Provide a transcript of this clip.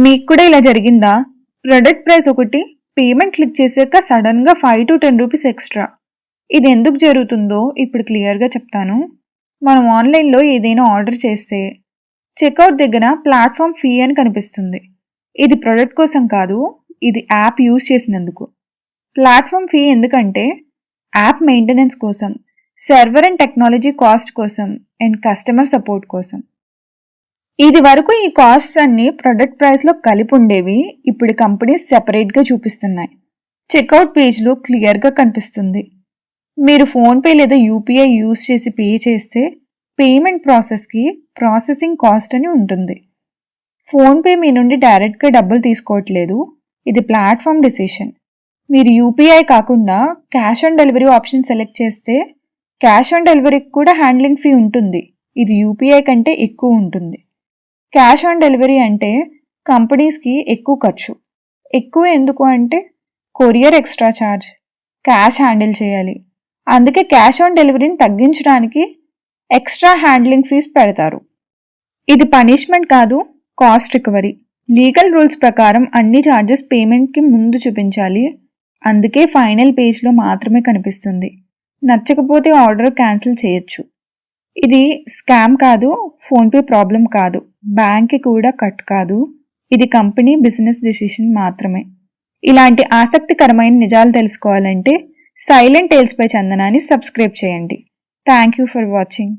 మీకు కూడా ఇలా జరిగిందా? ప్రొడక్ట్ ప్రైస్ ఒకటి పేమెంట్ క్లిక్ చేసాక సడన్గా five to ten rupees extra ఇది ఎందుకు జరుగుతుందో ఇప్పుడు క్లియర్గా చెప్తాను. మనం ఆన్లైన్లో ఏదైనా ఆర్డర్ చేస్తే చెక్అవుట్ దగ్గర ప్లాట్ఫామ్ ఫీ అని కనిపిస్తుంది. ఇది ప్రొడక్ట్ కోసం కాదు ఇది యాప్ యూజ్ చేసినందుకు. ప్లాట్ఫామ్ ఫీ ఎందుకంటే యాప్ మెయింటెనెన్స్ కోసం సర్వర్ అండ్ టెక్నాలజీ కాస్ట్ కోసం అండ్ కస్టమర్ సపోర్ట్ కోసం. ఇది వరకు ఈ కాస్ట్స్ అన్ని ప్రొడక్ట్ ప్రైస్లో కలిపి ఉండేవి. ఇప్పుడు కంపెనీస్ సెపరేట్గా చూపిస్తున్నాయి. చెక్అవుట్ పేజ్లో క్లియర్గా కనిపిస్తుంది. మీరు ఫోన్పే లేదా యూపీఐ యూస్ చేసి పే చేస్తే పేమెంట్ ప్రాసెస్కి ప్రాసెసింగ్ కాస్ట్ అని ఉంటుంది. ఫోన్పే మీ నుండి డైరెక్ట్గా డబ్బులు తీసుకోవట్లేదు. ఇది ప్లాట్ఫామ్ డిసిషన్ మీరు యూపీఐ కాకుండా cash on delivery option select చేస్తే క్యాష్ ఆన్ డెలివరీకి కూడా హ్యాండ్లింగ్ ఫీ ఉంటుంది. ఇది యూపీఐ కంటే ఎక్కువ ఉంటుంది. క్యాష్ ఆన్ డెలివరీ అంటే కంపెనీస్కి ఎక్కువ ఖర్చు. ఎక్కువ ఎందుకు అంటే courier extra charge cash handle చేయాలి. అందుకే క్యాష్ ఆన్ డెలివరీని తగ్గించడానికి ఎక్స్ట్రా హ్యాండ్లింగ్ ఫీజ్ పెడతారు. ఇది పనిష్మెంట్ కాదు కాస్ట్ రికవరీ. లీగల్ రూల్స్ ప్రకారం అన్ని ఛార్జెస్ పేమెంట్కి ముందు చూపించాలి. అందుకే ఫైనల్ పేజ్లో మాత్రమే కనిపిస్తుంది. నచ్చకపోతే ఆర్డర్ క్యాన్సిల్ చేయొచ్చు. ఇది స్కామ్ కాదు ఫోన్పే ప్రాబ్లం కాదు బ్యాంక్కి కూడా కట్ కాదు. ఇది కంపెనీ బిజినెస్ డిసిషన్ మాత్రమే. ఇలాంటి ఆసక్తికరమైన నిజాలు తెలుసుకోవాలంటే సైలెంట్ టేల్స్పై చందనాన్ని సబ్స్క్రైబ్ చేయండి. Thank you for watching.